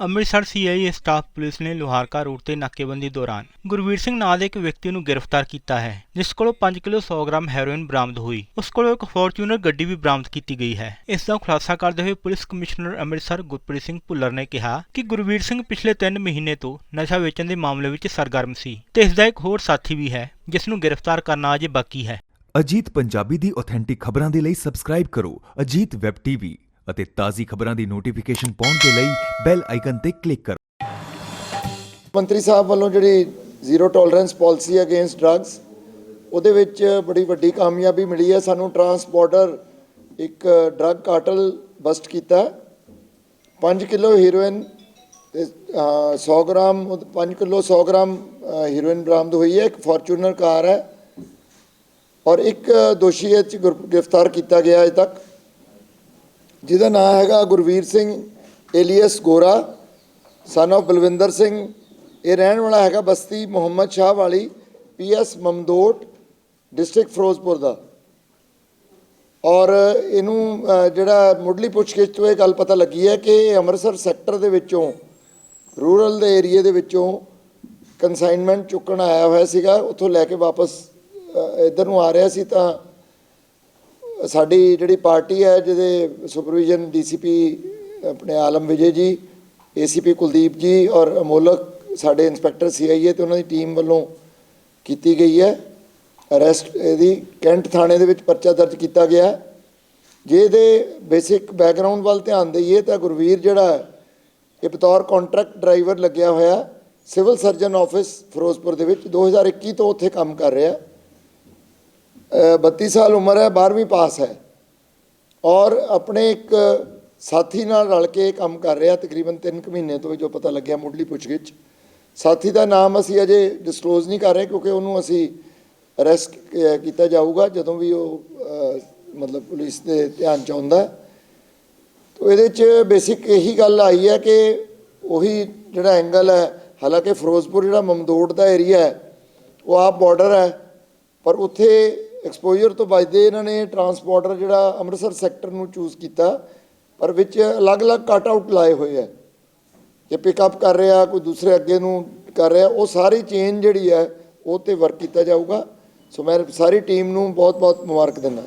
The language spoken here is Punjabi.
ਅੰਮ੍ਰਿਤਸਰ ਸੀਆਈਏ ਸਟਾਫ ਪੁਲਿਸ ਨੇ ਲੋਹਾਰਕਾ ਰੋਡ ਤੇ ਨਾਕੇਬੰਦੀ ਦੌਰਾਨ ਗੁਰਵੀਰ ਸਿੰਘ ਨਾਂ ਦੇ ਇੱਕ ਵਿਅਕਤੀ ਨੂੰ ਗ੍ਰਿਫਤਾਰ ਕੀਤਾ ਹੈ, ਜਿਸ ਕੋਲੋਂ 5 ਕਿਲੋ 100 ਗ੍ਰਾਮ ਹੈਰੋਇਨ ਬਰਾਮਦ ਹੋਈ। ਉਸ ਕੋਲੋਂ ਇੱਕ ਫੋਰਚੂਨਰ ਗੱਡੀ ਵੀ ਬਰਾਮਦ ਕੀਤੀ ਗਈ ਹੈ। ਇਸ ਦਾ ਖੁਲਾਸਾ ਕਰਦੇ ਹੋਏ ਪੁਲਿਸ ਕਮਿਸ਼ਨਰ ਅੰਮ੍ਰਿਤਸਰ ਗੁਰਪ੍ਰੀਤ ਸਿੰਘ ਭੁੱਲਰ ਨੇ ਕਿਹਾ ਕਿ ਗੁਰਵੀਰ ਸਿੰਘ ਪਿਛਲੇ 3 ਮਹੀਨੇ ਤੋਂ ਨਸ਼ਾ ਵੇਚਣ ਦੇ ਮਾਮਲੇ ਵਿੱਚ ਸਰਗਰਮ ਸੀ ਤੇ ਇਸ ਦਾ ਇੱਕ ਹੋਰ ਸਾਥੀ ਵੀ ਹੈ, ਜਿਸ ਨੂੰ ਗ੍ਰਿਫਤਾਰ ਕਰਨਾ ਅਜੇ ਬਾਕੀ ਹੈ। ਅਜੀਤ ਪੰਜਾਬੀ ਦੀ ਆਥੈਂਟਿਕ ਖਬਰਾਂ ਦੇ ਲਈ ਸਬਸਕ੍ਰਾਈਬ ਕਰੋ ਅਜੀਤ ਵੈਬ ਟੀਵੀ ਅਤੇ ਤਾਜ਼ੀ ਖਬਰਾਂ ਦੀ ਨੋਟੀਫਿਕੇਸ਼ਨ ਪਾਉਣ ਦੇ ਲਈ ਬੈਲ ਆਈਕਨ ਤੇ ਕਲਿੱਕ ਕਰੋ। ਮੰਤਰੀ ਸਾਹਿਬ ਵੱਲੋਂ ਜਿਹੜੀ zero tolerance policy against drugs ਉਹਦੇ ਵਿੱਚ ਬੜੀ ਵੱਡੀ ਕਾਮਯਾਬੀ ਮਿਲੀ ਹੈ। ਸਾਨੂੰ ਟਰਾਂਸਪੋਰਟਰ ਇੱਕ ਡਰੱਗ ਕਾਰਟਲ ਬਸਟ ਕੀਤਾ 5 ਕਿਲੋ ਹੀਰੋਇਨ ਤੇ 100 ਗ੍ਰਾਮ 5 ਕਿਲੋ 100 ਗ੍ਰਾਮ ਹੀਰੋਇਨ ਬਰਾਮਦ ਹੋਈ ਹੈ। ਇੱਕ ਫੋਰਚੂਨਰ ਕਾਰ ਹੈ। ਔਰ ਇੱਕ ਦੋਸ਼ੀ ਇਹ 'ਚ ਗੁਰ- ਗ੍ਰਿਫਤਾਰ ਕੀਤਾ ਗਿਆ ਅਜੇ ਤੱਕ। ਜਿਹਦਾ ਨਾਮ ਹੈਗਾ ਗੁਰਵੀਰ ਸਿੰਘ, ਏਲੀਅਸ ਗੋਰਾ ਸਨ of ਬਲਵਿੰਦਰ ਸਿੰਘ। ਇਹ ਰਹਿਣ ਵਾਲਾ ਹੈਗਾ ਬਸਤੀ ਮੁਹੰਮਦ ਸ਼ਾਹ ਵਾਲੀ ਪੀਐਸ ਮਮਦੋਟ, ਡਿਸਟ੍ਰਿਕਟ ਫਿਰੋਜ਼ਪੁਰ ਦਾ। ਔਰ ਇਹਨੂੰ ਜਿਹੜਾ ਮੁੱਢਲੀ ਪੁੱਛਗਿੱਛ ਤੋਂ ਇਹ ਗੱਲ ਪਤਾ ਲੱਗੀ ਹੈ ਕਿ ਇਹ ਅੰਮ੍ਰਿਤਸਰ ਸੈਕਟਰ ਦੇ ਵਿੱਚੋਂ, ਰੂਰਲ ਦੇ ਏਰੀਏ ਦੇ ਵਿੱਚੋਂ ਕਨਸਾਈਨਮੈਂਟ ਚੁੱਕਣ ਆਇਆ ਹੋਇਆ ਸੀਗਾ। ਉੱਥੋਂ ਲੈ ਕੇ ਵਾਪਸ ਇੱਧਰ ਨੂੰ ਆ ਰਿਹਾ ਸੀ ਤਾਂ ਸਾਡੀ ਜਿਹੜੀ ਪਾਰਟੀ ਹੈ, ਜਿਹਦੇ ਸੁਪਰਵੀਜ਼ਨ ਡੀਸੀਪੀ ਆਪਣੇ ਆਲਮ ਵਿਜੇ ਜੀ, ਏਸੀਪੀ ਕੁਲਦੀਪ ਜੀ ਔਰ ਅਮੋਲਕ ਸਾਡੇ ਇੰਸਪੈਕਟਰ ਸੀਆਈਏ ਤੇ ਉਹਨਾਂ ਦੀ ਟੀਮ ਵੱਲੋਂ ਕੀਤੀ ਗਈ ਹੈ। ਅਰੈਸਟ ਇਹਦੀ ਕੈਂਟ ਥਾਣੇ ਦੇ ਵਿੱਚ ਪਰਚਾ ਦਰਜ ਕੀਤਾ ਗਿਆ ਜੇ ਇਹਦੇ ਬੇਸਿਕ ਬੈਕਗ੍ਰਾਉਂਡ ਵੱਲ ਧਿਆਨ ਦਈਏ ਤਾਂ ਗੁਰਵੀਰ ਜਿਹੜਾ ਇਹ ਬਤੌਰ ਕੰਟਰੈਕਟ ਡਰਾਈਵਰ ਲੱਗਿਆ ਹੋਇਆ ਸਿਵਲ ਸਰਜਨ ਆਫਿਸ ਫਿਰੋਜ਼ਪੁਰ ਦੇ ਵਿੱਚ 2021 ਤੋਂ ਉੱਥੇ ਕੰਮ ਕਰ ਰਿਹਾ 32 ਸਾਲ ਉਮਰ ਹੈ 12ਵੀਂ ਪਾਸ ਹੈ। ਔਰ ਆਪਣੇ ਇੱਕ ਸਾਥੀ ਨਾਲ ਰਲ ਕੇ ਕੰਮ ਕਰ ਰਿਹਾ ਤਕਰੀਬਨ 3 ਕੁ ਮਹੀਨੇ ਤੋਂ ਜੋ ਪਤਾ ਲੱਗਿਆ ਮੁੱਢਲੀ ਪੁੱਛਗਿੱਛ। ਸਾਥੀ ਦਾ ਨਾਮ ਅਸੀਂ ਅਜੇ ਡਿਸਕਲੋਜ਼ ਨਹੀਂ ਕਰ ਰਹੇ ਕਿਉਂਕਿ ਉਹਨੂੰ ਅਸੀਂ ਅਰੈਸਟ ਕੀਤਾ ਜਾਊਗਾ ਜਦੋਂ ਵੀ ਉਹ ਮਤਲਬ ਪੁਲਿਸ ਦੇ ਧਿਆਨ ਚ ਆਉਂਦਾ ਤਾਂ ਇਹਦੇ ਚ ਬੇਸਿਕ ਇਹੀ ਗੱਲ ਆਈ ਹੈ ਕਿ ਉਹੀ ਜਿਹੜਾ ਐਂਗਲ ਹੈ, ਹਾਲਾਂਕਿ ਫਿਰੋਜ਼ਪੁਰ ਜਿਹੜਾ ਮਮਦੋੜ ਦਾ ਏਰੀਆ ਹੈ, ਉਹ ਆਪ ਬਾਰਡਰ ਹੈ, ਪਰ ਉੱਥੇ ਐਕਸਪੋਜ਼ਰ ਤੋਂ ਬਚਦੇ ਇਹਨਾਂ ਨੇ ਟਰਾਂਸਪੋਰਟਰ ਜਿਹੜਾ ਅੰਮ੍ਰਿਤਸਰ ਸੈਕਟਰ ਨੂੰ ਚੂਜ਼ ਕੀਤਾ, ਪਰ ਵਿੱਚ ਅਲੱਗ-ਅਲੱਗ ਕੱਟ ਆਊਟ ਲਾਏ ਹੋਏ ਹੈ ਜੇ ਪਿਕਅਪ ਕਰ ਰਿਹਾ, ਕੋਈ ਦੂਸਰੇ ਅੱਗੇ ਨੂੰ ਕਰ ਰਿਹਾ, ਉਹ ਸਾਰੀ ਚੇਨ ਜਿਹੜੀ ਹੈ, ਉਹ ਤੇ ਵਰਕ ਕੀਤਾ ਜਾਊਗਾ। ਸੋ ਮੈਂ ਸਾਰੀ ਟੀਮ ਨੂੰ ਬਹੁਤ-ਬਹੁਤ ਮੁਬਾਰਕ ਦਿੰਦਾ।